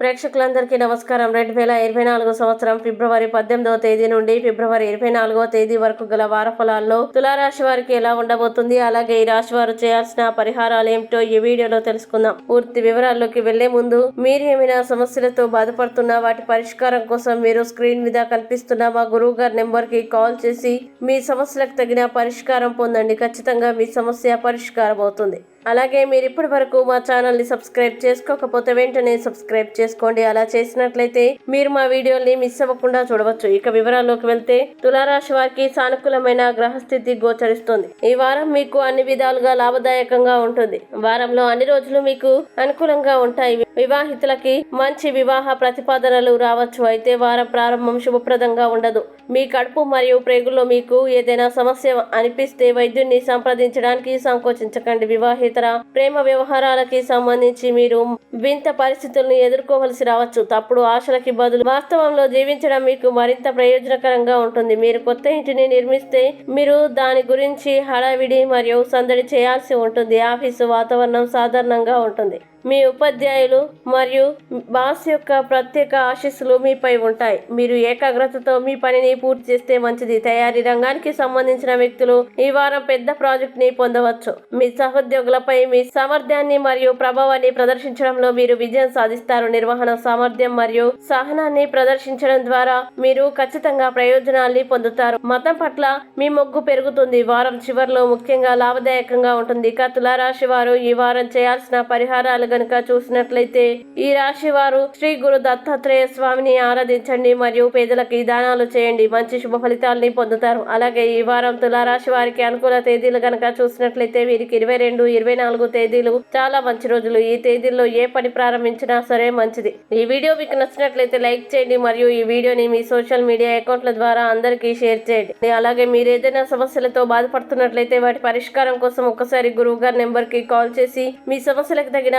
ప్రేక్షకులందరికీ నమస్కారం. రెండు వేల ఇరవై నాలుగు సంవత్సరం ఫిబ్రవరి పద్దెనిమిదవ తేదీ నుండి ఫిబ్రవరి ఇరవై నాలుగవ తేదీ వరకు గల వార ఫలాల్లో తులారాశి వారికి ఎలా ఉండబోతుంది? అలాగే ఈ రాశి వారు చేయాల్సిన పరిహారాలు ఏమిటో ఈ వీడియోలో తెలుసుకుందాం. పూర్తి వివరాల్లోకి వెళ్ళే ముందు మీరు ఏమైనా సమస్యలతో బాధపడుతున్నా వాటి పరిష్కారం కోసం మీరు స్క్రీన్ మీద కల్పిస్తున్న మా గురువు గారి నెంబర్కి కాల్ చేసి మీ సమస్యలకు తగిన పరిష్కారం పొందండి. ఖచ్చితంగా మీ సమస్య పరిష్కారం అవుతుంది అలాగే మీరు ఇప్పటి వరకు మా ఛానల్ని సబ్స్క్రైబ్ చేసుకోకపోతే వెంటనే సబ్స్క్రైబ్ చేసుకోండి. అలా చేసినట్లయితే మీరు మా వీడియోని మిస్ అవ్వకుండా చూడవచ్చు. ఇక వివరాల్లోకి వెళ్తే తులారాశి వారికి సానుకూలమైన గ్రహస్థితి గోచరిస్తుంది. ఈ వారం మీకు అన్ని విధాలుగా లాభదాయకంగా ఉంటుంది. వారంలో అన్ని రోజులు మీకు అనుకూలంగా ఉంటాయి. వివాహితులకి మంచి వివాహ ప్రతిపాదనలు రావచ్చు. అయితే వారం ప్రారంభం శుభప్రదంగా ఉండదు. మీ కడుపు మరియు ప్రేగుల్లో మీకు ఏదైనా సమస్య అనిపిస్తే వైద్యున్ని సంప్రదించడానికి సంకోచించకండి. ఇతర ప్రేమ వ్యవహారాలకి సంబంధించి మీరు వింత పరిస్థితులను ఎదుర్కోవలసి రావచ్చు. తప్పుడు ఆశలకి బదులు వాస్తవంలో జీవించడం మీకు మరింత ప్రయోజనకరంగా ఉంటుంది. మీరు కొత్త ఇంటిని నిర్మిస్తే మీరు దాని గురించి హడావిడి మరియు సందడి చేయాల్సి ఉంటుంది. ఆఫీసు వాతావరణం సాధారణంగా ఉంటుంది. మీ ఉపాధ్యాయులు మరియు బాస్ యొక్క ప్రత్యేక ఆశీస్సులు మీపై ఉంటాయి. మీరు ఏకాగ్రతతో మీ పనిని పూర్తి చేస్తే మంచిది. తయారీ రంగానికి సంబంధించిన వ్యక్తులు ఈ వారం పెద్ద ప్రాజెక్ట్ని పొందవచ్చు. మీ సహోద్యోగులపై మీ సామర్థ్యాన్ని మరియు ప్రభావాన్ని ప్రదర్శించడంలో మీరు విజయం సాధిస్తారు. నిర్వహణ సామర్థ్యం మరియు సహనాన్ని ప్రదర్శించడం ద్వారా మీరు ఖచ్చితంగా ప్రయోజనాల్ని పొందుతారు. మతం పట్ల మీ మొగ్గు పెరుగుతుంది. వారం చివరిలో ముఖ్యంగా లాభదాయకంగా ఉంటుంది. ఇక తులారాశి వారు ఈ వారం చేయాల్సిన పరిహారాలు గనుక చూసినట్లయితే ఈ రాశి వారు శ్రీ గురు దత్తాత్రేయ స్వామిని ఆరాధించండి మరియు పేదలకు దానాలు చేయండి. మంచి శుభ ఫలితాలని పొందుతారు. అలాగే ఈ వారం తులారాశి వారికి అనుకూల తేదీలు గనక చూసినట్లయితే వీరికి ఇరవై రెండు ఇరవై నాలుగు తేదీలు చాలా మంచి రోజులు. ఈ తేదీల్లో ఏ పని ప్రారంభించినా సరే మంచిది. ఈ వీడియో మీకు నచ్చినట్లయితే లైక్ చేయండి మరియు ఈ వీడియోని మీ సోషల్ మీడియా అకౌంట్ల ద్వారా అందరికీ షేర్ చేయండి. అలాగే మీరు ఏదైనా సమస్యలతో బాధపడుతున్నట్లయితే వాటి పరిష్కారం కోసం ఒక్కసారి గురువు గారి నెంబర్కి కాల్ చేసి మీ సమస్యలకు తగిన